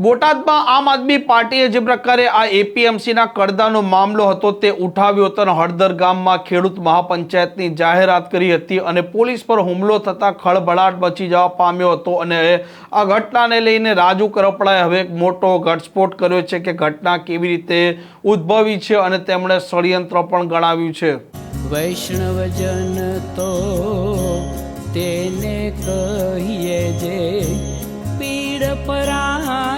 બોટાદમાં આમ આદમી પાર્ટીએ જે પ્રકારે આ એપીએમસીના કરદાનો મામલો હતો તે ઉઠાવ્યો હતો અને હળદર ગામમાં ખેડૂત મહાપંચાયતની જાહેરાત કરી હતી અને પોલીસ પર હુમલો થતાં ખળભળાટ બચી જવા પામ્યો હતો અને આ ઘટનાને લઈને રાજુ કરપડાએ હવે એક મોટો ઘટસ્ફોટ કર્યો છે કે ઘટના કેવી રીતે ઉદ્ભવી છે અને તેમણે ષડયંત્ર પણ ગણાવ્યું છે. વૈષ્ણવજન તો તેને કહીએ જે પીડ પરાઈ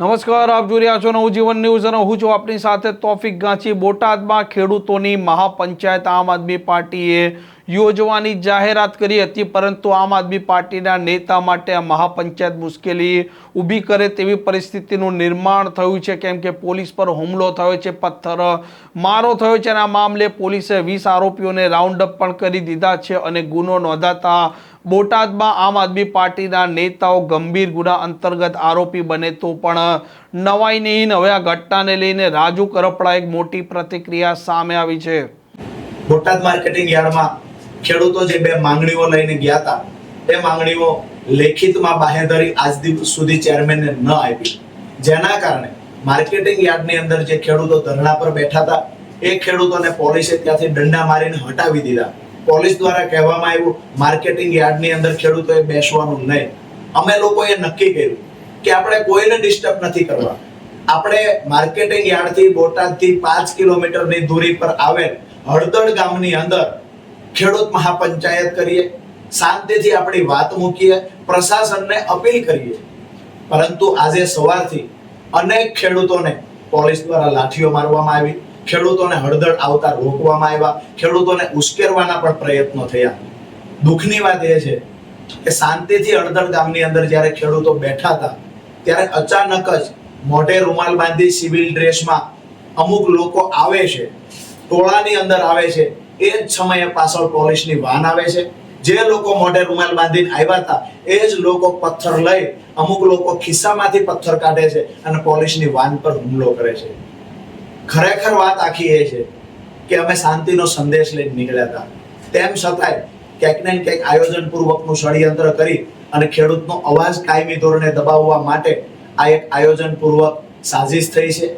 નમસ્કાર, આપ જોઈ રહ્યા છો નવજીવન ન્યૂઝ અને હું છું આપની સાથે તોફિક ગાંચી. બોટાદમાં ખેડૂતોની મહાપંચાયત આમ આદમી પાર્ટીએ યોજવાની જાહેરાત કરી હતી, પરંતુ આમ આદમી પાર્ટીના નેતા માટે આ મહાપંચાયત મુશ્કેલી ઊભી કરે તેવી પરિસ્થિતિનું નિર્માણ થયું છે. કેમ કે પોલીસ પર હુમલો થયો છે, પથ્થર મારો થયો છે અને આ મામલે પોલીસે વીસ આરોપીઓને રાઉન્ડ અપ પણ કરી દીધા છે અને ગુનો નોંધાતા બોટાદમાં આમ આદમી પાર્ટીના નેતાઓ ગંભીર ગુના અંતર્ગત આરોપી બને તો પણ નવાઈ નહીં. હવે આ ઘટનાને લઈને રાજુ કરપડા એક મોટી પ્રતિક્રિયા સામે આવી છે. બોટાદ માર્કેટિંગ યાર્ડમાં ખેડૂતો જે બે માંગણીઓ લઈને ગયા હતા, એ માંગણીઓ લેખિતમાં બાહેધરી આજ સુધી ચેરમેનને ન આપી. જેના કારણે માર્કેટિંગ યાર્ડની અંદર જે ખેડૂતો ધરણા પર બેઠા હતા, એ ખેડૂતોને પોલીસે ત્યાંથી દંડા મારીને હટાવી દીધા. પોલીસ દ્વારા કહેવામાં આવ્યું માર્કેટિંગ યાર્ડની અંદર ખેડૂતોએ બેસવાનું નહીં. અમે લોકોએ નક્કી કર્યું કે આપણે કોઈને ડિસ્ટર્બ નથી કરવા. આપણે માર્કેટિંગ યાર્ડથી બોટાદથી પાંચ કિલોમીટરની દૂરી પર આવેલ હળદળ ગામની અંદર ખેડૂત મહાપંચાયત કરીએ, શાંતિથી આપણી વાત મૂકીએ, પ્રશાસનને અપીલ કરીએ. પરંતુ આજે સવારથી અનેક ખેડૂતોને પોલીસ દ્વારા લાઠીઓ મારવામાં આવી, ખેડૂતોને હળદળ આવતા રોકવામાં આવ્યા, ખેડૂતોને ઉશ્કેરવાના પણ પ્રયત્નો થયા. દુઃખની વાત એ છે કે શાંતિથી હળદળ ગામની અંદર જ્યારે ખેડૂતો બેઠા હતા, ત્યારે અચાનક જ મોઢે રૂમાલ બાંધી સિવિલ ડ્રેસમાં અમુક લોકો આવે છે, ટોળાની અંદર આવે છે એ જ સમયે પાછળ પોલીસની વાન આવે છે. જે લોકો મોઢે રૂમાલ બાંધીને આવ્યા હતા, એ જ લોકો પથ્થર લઈ અમુક લોકો ખિસ્સામાંથી પથ્થર કાઢે છે અને પોલીસની વાન પર હુમલો કરે છે. ખરેખર વાત આખી એ છે કે અમે શાંતિનો સંદેશ લઈને નીકળ્યા હતા. તેમ છતાંય ક્યાંક ને ક્યાંક આયોજનપૂર્વકનું ષડયંત્ર કરી અને ખેડૂતનો અવાજ કાયમી ધોરણે દબાવવા માટે આ એક આયોજનપૂર્વક સાજિશ થઈ છે.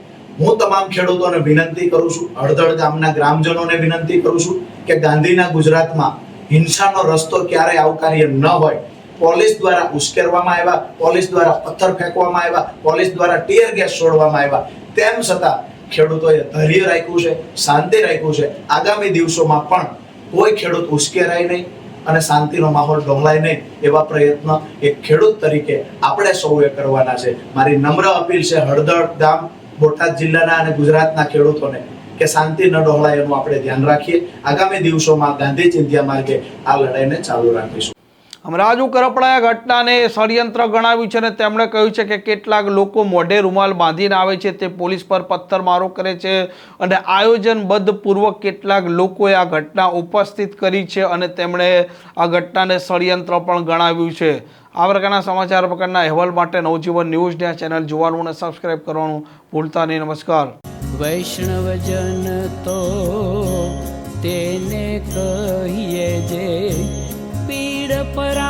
હું તમામ ખેડૂતોને વિનંતી કરું છું હળદળ ગામના ગ્રામજનોને વિનંતી કરું છું કે ગાંધીના ગુજરાતમાં હિંસાનો રસ્તો ક્યારેય આવકાર્ય ન હોય. પોલીસ દ્વારા ઉશ્કેરવામાં આવ્યા, પોલીસ દ્વારા પથ્થર ફેંકવામાં આવ્યા, પોલીસ દ્વારા ટીયર ગેસ છોડવામાં આવ્યા. તેમ છતાં ખેડૂતોએ ધૈર્ય રાખ્યું છે, શાંતિ રાખ્યું છે. આગામી દિવસોમાં પણ કોઈ ખેડૂત ઉશ્કેરાય નહીં અને શાંતિનો માહોલ ડોંગલાય નહીં એવા પ્રયત્ન એક ખેડૂત તરીકે આપણે સૌએ કરવાના છે. મારી નમ્ર અપીલ છે હળદળ ગામ બોટાદ જિલ્લાના અને ગુજરાતના ખેડૂતોને કે શાંતિ ન ડહોળાય એનું આપણે ધ્યાન રાખીએ. આગામી દિવસોમાં ગાંધી ચિંધ્યા માર્ગે આ લડાઈને ચાલુ રાખીશું. રાજુ કરપડાએ ઘટનાને ષડયંત્ર ગણાવ્યું છે અને તેમણે કહ્યું છે કે કેટલાક લોકો મોઢે રૂમાલ બાંધીને આવે છે, તે પોલીસ પર પથ્થરમારો કરે છે અને આયોજનબદ્ધ પૂર્વક કેટલાક લોકોએ આ ઘટના ઉપસ્થિત કરી છે અને તેમણે આ ઘટનાને ષડયંત્ર પણ ગણાવ્યું છે. આ પ્રકારના સમાચાર પ્રકારના અહેવાલ માટે નવજીવન ન્યૂઝને આ ચેનલ જોવાનું અને સબસ્ક્રાઈબ કરવાનું ભૂલતા નહીં. નમસ્કાર. વૈષ્ણવજન તો તેને કહીએ જે પીડ પરાઈ